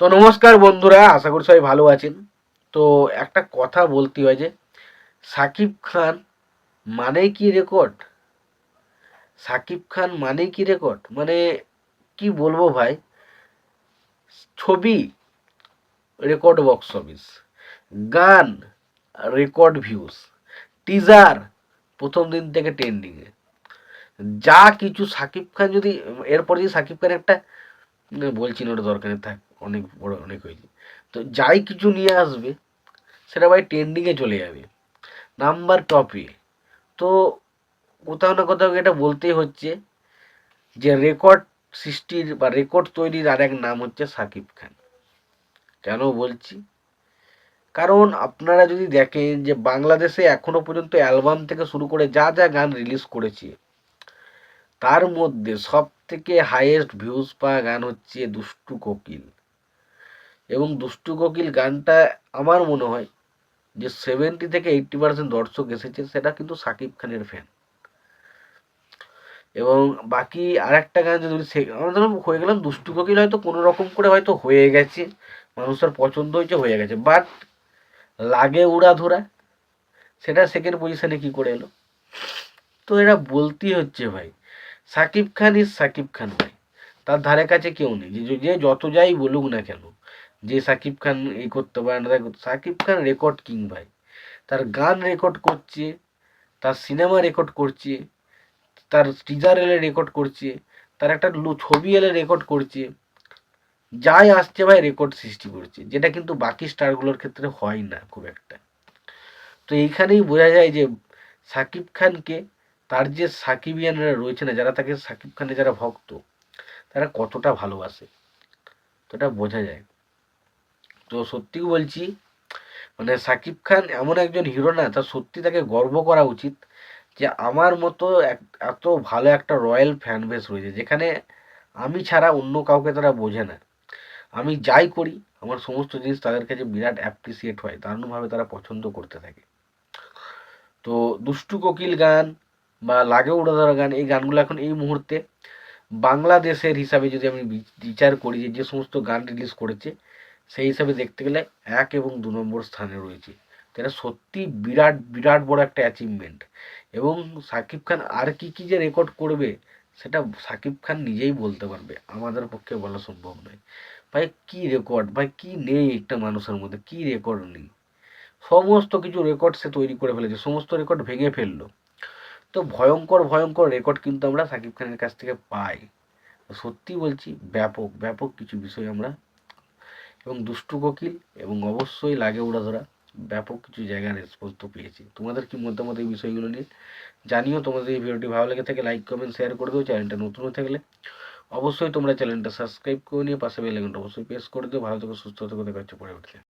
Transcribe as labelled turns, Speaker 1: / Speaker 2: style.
Speaker 1: তো নমস্কার বন্ধুরা, আশা করি সবাই ভালো আছেন। তো একটা কথা বলতে হয় যে, সাকিব খান মানেই কি রেকর্ড সাকিব খান মানে কি রেকর্ড মানে কি বলব ভাই? ছবি রেকর্ড বক্স অফিস গান রেকর্ড ভিউজ টিজার প্রথম দিন থেকে ট্রেন্ডিংয়ে যা কিছু সাকিব খান যদি, এরপর যদি সাকিব খান একটা, বলছি না ওটা দরকার নেই, থাক। অনেক বড়, অনেক হয়েছে। তো যাই কিছু নিয়ে আসবে, সেটা ভাই ট্রেন্ডিংয়ে চলে যাবে। নাম্বার টপে, তো কোথাও না কোথাও এটা বলতেই হচ্ছে যে রেকর্ড সৃষ্টির বা রেকর্ড তৈরির আর এক নাম হচ্ছে সাকিব খান। কেন বলছি? কারণ আপনারা যদি দেখেন যে বাংলাদেশে এখনও পর্যন্ত অ্যালবাম থেকে শুরু করে যা যা গান রিলিজ করেছে, তার মধ্যে সব থেকে হাইয়েস্ট ভিউজ পাওয়া গান হচ্ছে দুষ্টু কোকিল। এবং দুষ্টু কোকিল গানটা আমার মনে হয় যে সেভেন্টি থেকে এইট্টি পার্সেন্ট দর্শক এসেছে, সেটা কিন্তু সাকিব খানের ফ্যান এবং বাকি আর একটা গান যদি সে আমরা ধরুন হয়ে গেলাম, দুষ্টু কোকিল হয়তো কোনো রকম করে হয়তো হয়ে গেছে, মানুষের পছন্দ হয়েছে হয়ে গেছে বাট লাগে উড়া ধরা, সেটা সেকেন্ড পজিশনে কি করে এলো? তো এরা বলতেই হচ্ছে ভাই, সাকিব খান ইজ সাকিব খান ভাই, তার ধারে কাছে কেউ নেই, যে যে যত যাই বলুক না কেন যে সাকিব খান এই করতে পারে না করতে- সাকিব খান রেকর্ড কিং ভাই। তার গান রেকর্ড করছে, তার সিনেমা রেকর্ড করছে, তার টিজার এলে রেকর্ড করছে, তার একটা ছবি এলে রেকর্ড করছে। যাই আসছে ভাই রেকর্ড সৃষ্টি করছে, যেটা কিন্তু বাকি স্টারগুলোর ক্ষেত্রে হয় না খুব একটা। তো এইখানেই বোঝা যায় যে সাকিব খানকে, তার যে সাকিবিয়ানরা রয়েছে না, যারা তাকে সাকিব খানের যারা ভক্ত, তারা কতটা ভালোবাসে। তো এটা বোঝা যায়। তো সত্যি বলছি মানে সাকিব খান এমন একজন হিরো না তার সত্যি তাকে গর্ব করা উচিত যে আমার মতো এত ভালো একটা রয়্যাল ফ্যান বেস রয়েছে, যেখানে আমি ছাড়া অন্য কাউকে তারা বোঝে না। আমি যাই করি, আমার সমস্ত জিনিস তাদের কাছে বিরাট অ্যাপ্রিসিয়েট হয়, দারুণভাবে তারা পছন্দ করতে থাকে। তো দুষ্টু কোকিল গান বা লাগে উড়াধরা গান, এই গানগুলো এখন এই মুহূর্তে বাংলাদেশের হিসাবে যদি আমি বিচার করি যে সমস্ত গান রিলিজ করেছে সেই হিসাবে দেখতে গেলে এক এবং দু নম্বর স্থানে রয়েছে। এটা সত্যি বিরাট বিরাট বড় একটা অ্যাচিভমেন্ট এবং সাকিব খান আর কি কি যে রেকর্ড করবে, সেটা সাকিব খান নিজেই বলতে পারবে। আমাদের পক্ষে বলা সম্ভব নয়। ভাই, কি রেকর্ড ভাই, কি নেই একটা মানুষের মধ্যে? কি রেকর্ড নেই? সমস্ত কিছু রেকর্ড সে তৈরি করে ফেলেছে। সমস্ত রেকর্ড ভেঙে ফেলল। তো ভয়ঙ্কর ভয়ঙ্কর রেকর্ড কিন্তু আমরা সাকিব খানের কাছ থেকে পাই। সত্যি বলছি, ব্যাপক ব্যাপক কিছু বিষয় আমরা এবং দুষ্টু কোকিল এবং অবশ্যই লাগে উড়াধরা। ব্যাপক কিছু জায়গায় রেসপন্স তো পেয়েছি তোমাদের কি মতামত এই বিষয়গুলো নিয়ে? জানিও, তোমাদের এই ভিডিওটি ভালো লেগে থাকে লাইক কমেন্ট শেয়ার করে দিও। চ্যানেলটা নতুন হয়ে থাকলে অবশ্যই তোমরা চ্যানেলটা সাবস্ক্রাইব করে নিয়ে পাশে বেল আইকনটা অবশ্যই প্রেস করে দিও। ভালো থেকে, সুস্থ থেকে, দেখা হচ্ছে পরবর্তীতে